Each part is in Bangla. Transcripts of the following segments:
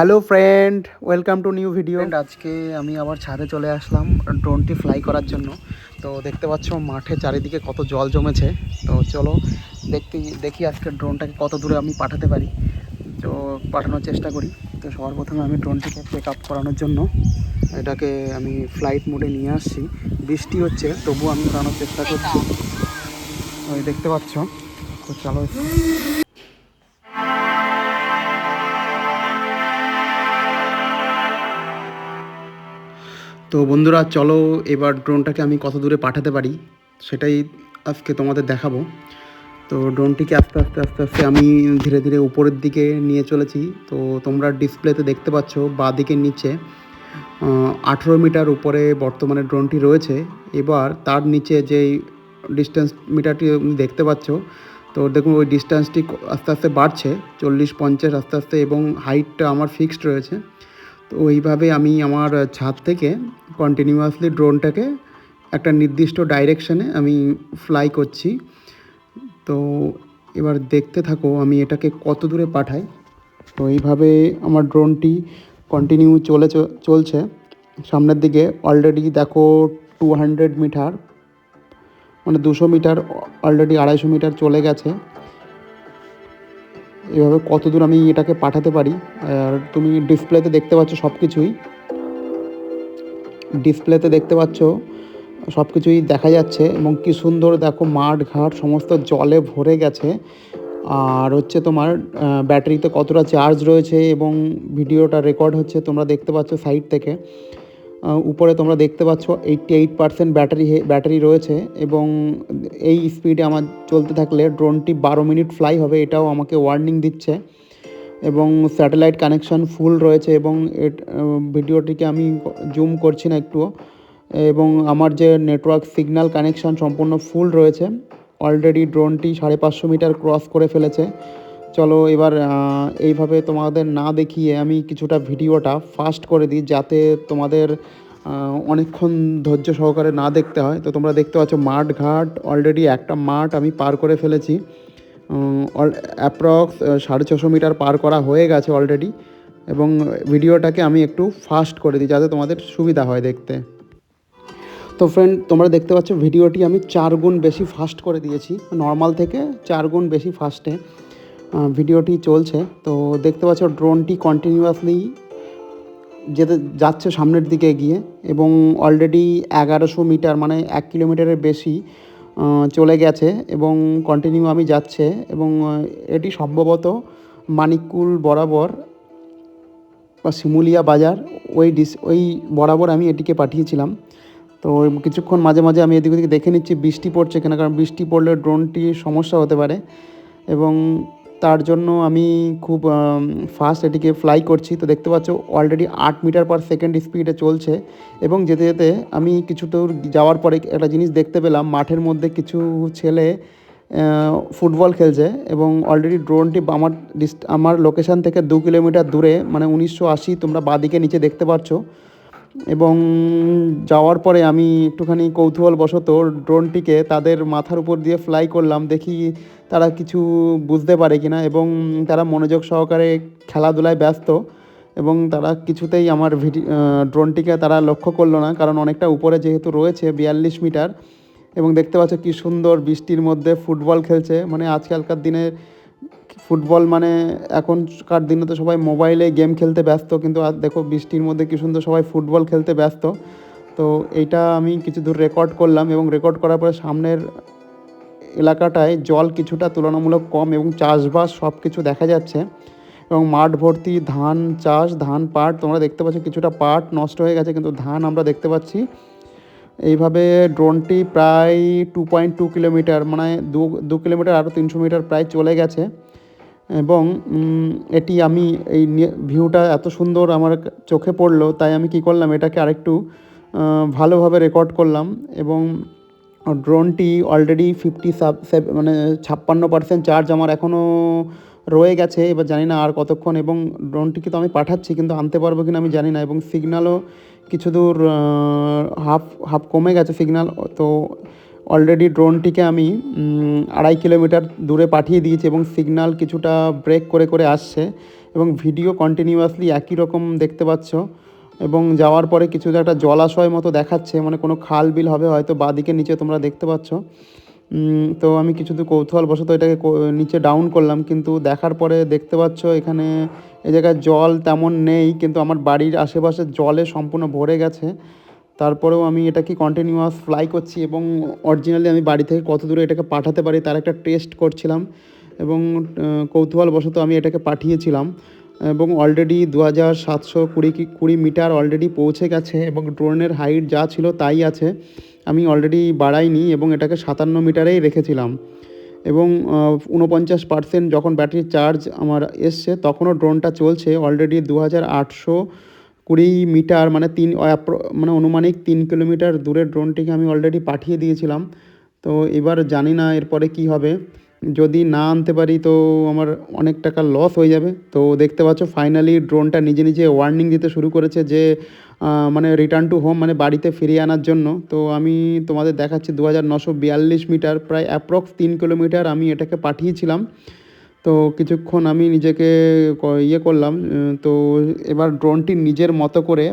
Hello friend welcome to new video আজকে আমি আবার ছাদে চলে আসলাম ড্রোনটি ফ্লাই করার জন্য। তো দেখতে পাচ্ছ মাঠে চারিদিকে কত জল জমেছে। তো চলো দেখতে দেখি আজকে ড্রোনটাকে কত দূরে আমি পাঠাতে পারি। তো পাঠানোর চেষ্টা করি। তো সবার প্রথমে আমি ড্রোনটিকে চেক আপ করানোর জন্য। এটাকে আমি ফ্লাইট মোডে নিয়ে আসছি। বৃষ্টি হচ্ছে তবু আমি উড়ানোর চেষ্টা করছি। দেখতে পাচ্ছ? তো চলো তো বন্ধুরা, চলো এবার ড্রোনটাকে আমি কত দূরে পাঠাতে পারি সেটাই আজকে তোমাদের দেখাবো। তো ড্রোনটিকে আস্তে আস্তে আস্তে আস্তে আমি ধীরে ধীরে উপরের দিকে নিয়ে চলেছি। তো তোমরা ডিসপ্লেতে দেখতে পাচ্ছ বা দিকের নিচে আঠেরো মিটার উপরে বর্তমানে ড্রোনটি রয়েছে। এবার তার নিচে যেই ডিস্টেন্স মিটারটি দেখতে পাচ্ছ, তো দেখুন ওই ডিস্টেন্সটি আস্তে আস্তে বাড়ছে, চল্লিশ, পঞ্চাশ, আস্তে আস্তে এবং হাইটটা আমার ফিক্সড রয়েছে। তো ওইভাবে আমি আমার ছাদ থেকে কন্টিনিউয়াসলি ড্রোনটাকে একটা নির্দিষ্ট ডাইরেকশানে আমি ফ্লাই করছি। তো এবার দেখতে থাকো আমি এটাকে কত দূরে পাঠাই। তো এইভাবে আমার ড্রোনটি কন্টিনিউ চলে চলছে। সামনের দিকে অলরেডি দেখো টু হান্ড্রেড মিটার মানে দুশো মিটার অলরেডি আড়াইশো মিটার চলে গেছে। এভাবে কত দূর আমি এটাকে পাঠাতে পারি? আর তুমি ডিসপ্লেতে দেখতে পাচ্ছ সব কিছুই ডিসপ্লেতে দেখতে পাচ্ছ সব কিছুই দেখা যাচ্ছে এবং কি সুন্দর দেখো মাঠ, ঘাট, সমস্ত জলে ভরে গেছে। আর হচ্ছে তোমার ব্যাটারিতে কতটা চার্জ রয়েছে এবং ভিডিওটা রেকর্ড হচ্ছে, তোমরা দেখতে পাচ্ছ সাইড থেকে। উপরে তোমরা দেখতে পাচ্ছ eighty eight percent battery battery রয়েছে এবং এই স্পিডে আমার চলতে থাকলে ড্রোনটি বারো মিনিট ফ্লাই হবে, এটাও আমাকে ওয়ার্নিং দিচ্ছে। এবং স্যাটেলাইট কানেকশন ফুল রয়েছে এবং ভিডিওটিকে আমি জুম করছি না একটুও। এবং আমার যে নেটওয়ার্ক সিগন্যাল কানেকশন সম্পূর্ণ ফুল রয়েছে। অলরেডি ড্রোনটি সাড়ে পাঁচশো মিটার ক্রস করে ফেলেছে। চলো এবার এইভাবে তোমাদের না দেখিয়ে আমি কিছুটা ভিডিওটা ফাস্ট করে দিই যাতে তোমাদের অনেকক্ষণ ধৈর্য সহকারে না দেখতে হয়। তো তোমরা দেখতে পাচ্ছ মাঠ ঘাট অলরেডি একটা মাঠ আমি পার করে ফেলেছি। অ্যাপ্রক্স সাড়ে ছশো মিটার পার করা হয়ে গেছে অলরেডি এবং ভিডিওটাকে আমি একটু ফাস্ট করে দিই যাতে তোমাদের সুবিধা হয় দেখতে। তো ফ্রেন্ড তোমরা দেখতে পাচ্ছ ভিডিওটি আমি চার গুণ বেশি ফাস্ট করে দিয়েছি নর্মাল থেকে চার গুণ বেশি ফাস্টে ভিডিওটি চলছে। তো দেখতে পাচ্ছ, ড্রোনটি কন্টিনিউয়াসলি যেতে যাচ্ছে সামনের দিকে গিয়ে এবং অলরেডি এগারোশো মিটার মানে এক কিলোমিটারের বেশি চলে গেছে এবং কন্টিনিউ আমি যাচ্ছে এবং এটি সম্ভবত মানিককুল বরাবর বা শিমুলিয়া বাজার, ওই ডিস ওই বরাবর আমি এটিকে পাঠিয়েছিলাম। তো কিছুক্ষণ মাঝে মাঝে আমি এদিক ওদিকে দেখে নিচ্ছি, বৃষ্টি পড়ছে কিনা, কারণ বৃষ্টি পড়লে ড্রোনটি সমস্যা হতে পারে এবং তার জন্য আমি খুব ফাস্ট এটিকে ফ্লাই করছি। তো দেখতে পাচ্ছ অলরেডি আট মিটার পার সেকেন্ড স্পিডে চলছে। এবং যেতে যেতে আমি কিছু দূর যাওয়ার পরে একটা জিনিস দেখতে পেলাম, মাঠের মধ্যে কিছু ছেলে ফুটবল খেলছে এবং অলরেডি ড্রোনটি আমার ডিস- আমার লোকেশান থেকে দু কিলোমিটার দূরে মানে উনিশশো আশি, তোমরা বাদিকে নিচে দেখতে পাচ্ছ এবং যাওয়ার পরে আমি একটুখানি কৌতূহলবশত ড্রোনটিকে তাদের মাথার উপর দিয়ে ফ্লাই করলাম, দেখি তারা কিছু বুঝতে পারে কিনা এবং তারা মনোযোগ সহকারে খেলাধুলায় ব্যস্ত এবং তারা কিছুতেই আমার ভিডি ড্রোনটিকে তারা লক্ষ্য করল না, কারণ অনেকটা উপরে যেহেতু রয়েছে বিয়াল্লিশ মিটার এবং দেখতে পাচ্ছ কি সুন্দর বৃষ্টির মধ্যে ফুটবল খেলছে। মানে আজকালকার দিনে ফুটবল মানে এখনকার দিনে তো সবাই মোবাইলে গেম খেলতে ব্যস্ত, কিন্তু আর দেখো বৃষ্টির মধ্যে কি সুন্দর সবাই ফুটবল খেলতে ব্যস্ত। তো এইটা আমি কিছু দূর রেকর্ড করলাম এবং রেকর্ড করার পরে সামনের এলাকাটায় জল কিছুটা তুলনামূলক কম এবং চাষবাস সব কিছু দেখা যাচ্ছে। এবং মাঠ ভর্তি, ধান চাষ, ধান পাট, তোমরা দেখতে পাচ্ছ কিছুটা পাট নষ্ট হয়ে গেছে, কিন্তু ধান আমরা দেখতে পাচ্ছি। এইভাবে ড্রোনটি প্রায় টু পয়েন্ট টু কিলোমিটার মানে দু দু কিলোমিটার আরও তিনশো মিটার প্রায় চলে গেছে। এবং এটি আমি এই ভিউটা এত সুন্দর আমার চোখে পড়ল, তাই আমি কি করলাম, এটাকে আরেকটু ভালোভাবে রেকর্ড করলাম। এবং ড্রোনটি অলরেডি ফিফটি সাব মানে ছাপ্পান্ন পার্সেন্ট চার্জ আমার এখনও রয়ে গেছে, এবার জানি না আর কতক্ষণ, এবং ড্রোনটিকে তো আমি পাঠাচ্ছি, কিন্তু আনতে পারব কিনা আমি জানি না, এবং সিগন্যালও কিছু দূর হাফ হাফ কমে গেছে সিগন্যাল তো অলরেডি ড্রোনটিকে আমি আড়াই কিলোমিটার দূরে পাঠিয়ে দিয়েছি, এবং সিগন্যাল কিছুটা ব্রেক করে করে আসছে, এবং ভিডিও কন্টিনিউয়াসলি একই রকম দেখতে পাচ্ছ। এবং যাওয়ার পরে কিছুটা একটা জলাশয় মতো দেখাচ্ছে মানে কোনো খাল বিল হবে হয়তো বাদিকে নিচে তোমরা দেখতে পাচ্ছ। তো আমি কিছু দূর কৌতূহলবশত এটাকে নিচে ডাউন করলাম, কিন্তু দেখার পরে দেখতে পাচ্ছ এখানে এ জায়গায় জল তেমন নেই, কিন্তু আমার বাড়ির আশেপাশে জলে সম্পূর্ণ ভরে গেছে। তারপরেও আমি এটা কি কন্টিনিউয়াস ফ্লাই করছি এবং অরিজিনালি আমি বাড়ি থেকে কত দূরে এটাকে পাঠাতে পারি তার একটা টেস্ট করছিলাম এবং কৌতূহলবশত আমি এটাকে পাঠিয়েছিলাম। এবং অলরেডি দু হাজার সাতশো কুড়ি কি কুড়ি মিটার অলরেডি পৌঁছে গেছে এবং ড্রোনের হাইট যা ছিল তাই আছে। আমি অলরেডি বাড়াইনি এবং এটাকে সাতান্ন মিটারেই রেখেছিলাম। এবং উনপঞ্চাশ পার্সেন্ট যখন ব্যাটারি চার্জ আমার এসছে, তখনও ড্রোনটা চলছে। অলরেডি দু হাজার আটশো কুড়ি মিটার মানে তিন মানে অনুমানিক তিন কিলোমিটার দূরের ড্রোনটিকে আমি অলরেডি পাঠিয়ে দিয়েছিলাম। তো এবার জানি না এরপরে কি হবে। যদি না আনতে পারি তো আমার অনেক টাকা লস হয়ে যাবে। তো দেখতে পাচ্ছ ফাইনালি ড্রোনটা নিজে নিজে ওয়ার্নিং দিতে শুরু করেছে যে মানে রিটার্ন টু হোম মানে বাড়িতে ফিরিয়ে আনার জন্য। তো আমি তোমাদের দেখাচ্ছি দু হাজার নশো বিয়াল্লিশ মিটার, প্রায় অ্যাপ্রক্স তিন কিলোমিটার আমি এটাকে পাঠিয়েছিলাম। তো কিছুক্ষণ আমি নিজেকে ইয়ে করলাম তো এবার ড্রোনটি নিজের মতো করে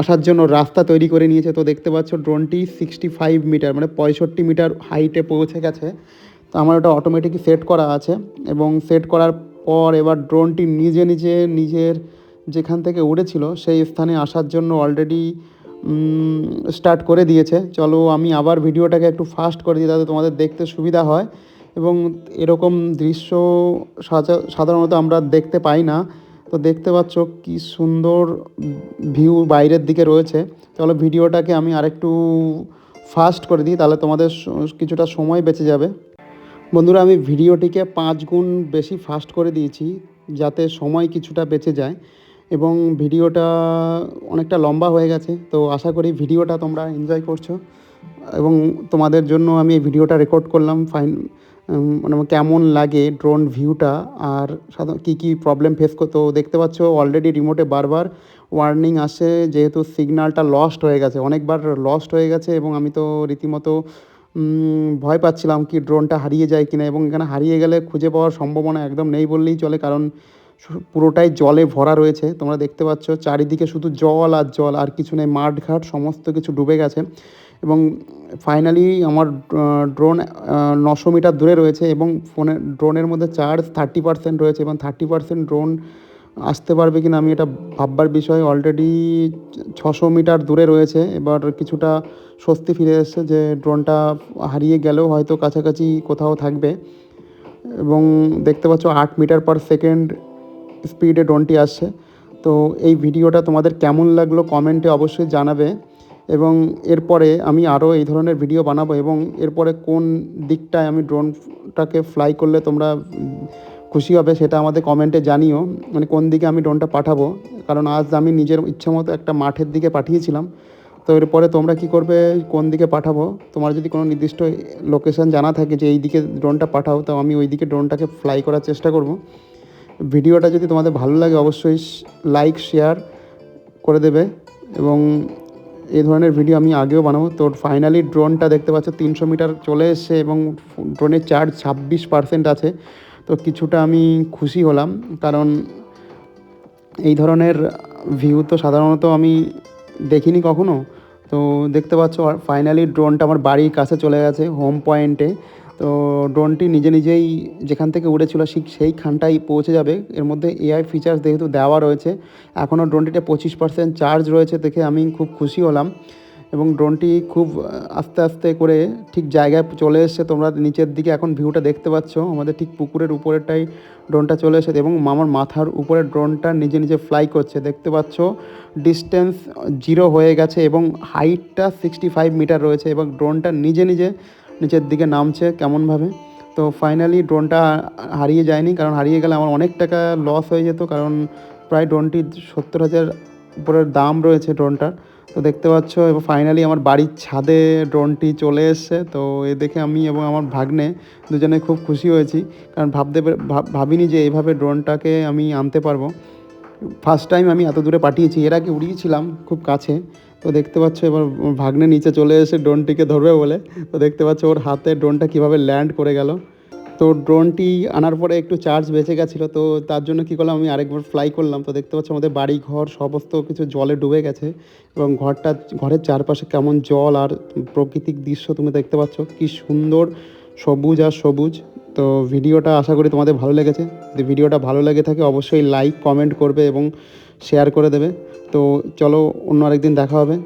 আসার জন্য রাস্তা তৈরি করে নিয়েছে। তো দেখতে পাচ্ছ ড্রোনটি সিক্সটি ফাইভ মিটার মানে পঁয়ষট্টি মিটার হাইটে পৌঁছে গেছে। তো আমার ওটা অটোমেটিক সেট করা আছে এবং সেট করার পর এবার ড্রোনটি নিজে নিজে নিজের যেখান থেকে উড়েছিল সেই স্থানে আসার জন্য অলরেডি স্টার্ট করে দিয়েছে। চলো আমি আবার ভিডিওটাকে একটু ফাস্ট করে দিই যাতে তোমাদের দেখতে সুবিধা হয় এবং এরকম দৃশ্য সাধারণত আমরা দেখতে পাই না। তো দেখতে পাচ্ছ কি সুন্দর ভিউ বাইরের দিকে রয়েছে। চলো ভিডিওটাকে আমি আরেকটু ফাস্ট করে দিই তাহলে তোমাদের কিছুটা সময় বেঁচে যাবে। বন্ধুরা, আমি ভিডিওটিকে পাঁচ গুণ বেশি ফাস্ট করে দিয়েছি যাতে সময় কিছুটা বেঁচে যায় এবং ভিডিওটা অনেকটা লম্বা হয়ে গেছে। তো আশা করি ভিডিওটা তোমরা এনজয় করছ এবং তোমাদের জন্য আমি এই ভিডিওটা রেকর্ড করলাম। ফাইন মানে কেমন লাগে ড্রোন ভিউটা আর সাধারণ কী কী প্রবলেম ফেস করতো দেখতে পাচ্ছ অলরেডি রিমোটে বারবার ওয়ার্নিং আসে, যেহেতু সিগন্যালটা লস্ট হয়ে গেছে, অনেকবার লস্ট হয়ে গেছে এবং আমি তো রীতিমতো ভয় পাচ্ছিলাম কি ড্রোনটা হারিয়ে যায় কিনা এবং এখানে হারিয়ে গেলে খুঁজে পাওয়ার সম্ভাবনা একদম নেই বললেই চলে, কারণ পুরোটাই জলে ভরা রয়েছে। তোমরা দেখতে পাচ্ছ চারিদিকে শুধু জল আর জল, আর কিছু নেই, মাঠঘাট, সমস্ত কিছু ডুবে গেছে। এবং ফাইনালি আমার ড্রোন নশো মিটার দূরে রয়েছে এবং ফোনের ড্রোনের মধ্যে চার্জ থার্টি পার্সেন্ট রয়েছে এবং থার্টি পার্সেন্ট ড্রোন আসতে পারবে কিনা আমি এটা ভাববার বিষয়। অলরেডি ছশো মিটার দূরে রয়েছে। এবার কিছুটা স্বস্তি ফিরে এসেছে যে ড্রোনটা হারিয়ে গেলেও হয়তো কাছাকাছি কোথাও থাকবে। এবং দেখতে পাচ্ছ আট মিটার পার সেকেন্ড স্পিডে ড্রোনটি আসছে। তো এই ভিডিওটা তোমাদের কেমন লাগল কমেন্টে অবশ্যই জানাবে। এবং এরপরে আমি আরও এই ধরনের ভিডিও বানাবো এবং এরপরে কোন দিকটায় আমি ড্রোনটাকে ফ্লাই করলে তোমরা খুশি হবে সেটা আমাদের কমেন্টে জানিও। মানে কোন দিকে আমি ড্রোনটা পাঠাবো? কারণ আজ আমি নিজের ইচ্ছে মতো একটা মাঠের দিকে পাঠিয়েছিলাম। তো এরপরে তোমরা কি করবে? কোন দিকে পাঠাবো? তোমার যদি কোনো নির্দিষ্ট লোকেশন জানা থাকে যে এই দিকে ড্রোনটা পাঠাও, তো আমি ওই দিকে ড্রোনটাকে ফ্লাই করার চেষ্টা করব। ভিডিওটা যদি তোমাদের ভালো লাগে অবশ্যই লাইক শেয়ার করে দেবে। এবং এই ধরনের ভিডিও আমি আগেও বানাবো। তো ফাইনালি ড্রোনটা দেখতে পাচ্ছ, তিনশো মিটার চলে এসছে এবং ড্রোনের চার্জ ছাব্বিশ পার্সেন্ট আছে। তো কিছুটা আমি খুশি হলাম, কারণ এই ধরনের ভিউ তো সাধারণত আমি দেখিনি কখনো। তো দেখতে পাচ্ছ ফাইনালি ড্রোনটা আমার বাড়ির কাছে চলে গেছে হোম পয়েন্টে তো ড্রোনটি নিজে নিজেই যেখান থেকে উড়েছিল, ঠিক সেইখানটাই পৌঁছে যাবে। এর মধ্যে এআই ফিচার্স যেহেতু দেওয়া রয়েছে এখনও ড্রোনটিতে পঁচিশ পার্সেন্ট চার্জ রয়েছে দেখে আমি খুব খুশি হলাম। এবং ড্রোনটি খুব আস্তে আস্তে করে ঠিক জায়গায় চলে এসছে। তোমরা নিচের দিকে এখন ভিউটা দেখতে পাচ্ছ। আমাদের ঠিক পুকুরের উপরেরটাই ড্রোনটা চলে এসেছে এবং আমার মাথার উপরে ড্রোনটা নিজে নিজে ফ্লাই করছে। দেখতে পাচ্ছ ডিস্টেন্স জিরো হয়ে গেছে এবং হাইটটা সিক্সটি ফাইভ মিটার রয়েছে এবং ড্রোনটা নিজে নিজে নিচের দিকে নামছে কেমনভাবে। তো ফাইনালি ড্রোনটা হারিয়ে যায়নি, কারণ হারিয়ে গেলে আমার অনেক টাকা লস হয়ে যেত, কারণ প্রায় ড্রোনটি সত্তর হাজার উপরের দাম রয়েছে ড্রোনটার তো দেখতে পাচ্ছ, এবং ফাইনালি আমার বাড়ির ছাদে ড্রোনটি চলে এসছে। তো এ দেখে আমি এবং আমার ভাগ্নে দুজনে খুব খুশি হয়েছি, কারণ ভাবতে ভাব- ভাবিনি যে এইভাবে ড্রোনটাকে আমি আনতে পারব। ফার্স্ট টাইম আমি এত দূরে পাঠিয়েছি, এর আগে উড়িয়েছিলাম খুব কাছে। তো দেখতে পাচ্ছ, এবার ভাগ্নে নিচে চলে এসে ড্রোনটিকে ধরবে বলে। তো দেখতে পাচ্ছ, ওর হাতে ড্রোনটা কীভাবে ল্যান্ড করে গেল। তো ড্রোনটি আনার পরে একটু চার্জ বেঁচে গেছিল, তো তার জন্য কী করলাম, আমি আরেকবার ফ্লাই করলাম। তো দেখতে পাচ্ছ আমাদের বাড়ি ঘর, সমস্ত কিছু জলে ডুবে গেছে এবং ঘরটা, ঘরের চারপাশে কেমন জল আর প্রাকৃতিক দৃশ্য তুমি দেখতে পাচ্ছ, কি সুন্দর সবুজ আর সবুজ। তো ভিডিওটা আশা করি তোমাদের ভালো লেগেছে। যদি ভিডিওটা ভালো লেগে থাকে, অবশ্যই লাইক কমেন্ট করবে এবং শেয়ার করে দেবে। তো চলো অন্য আরেকদিন দেখা হবে।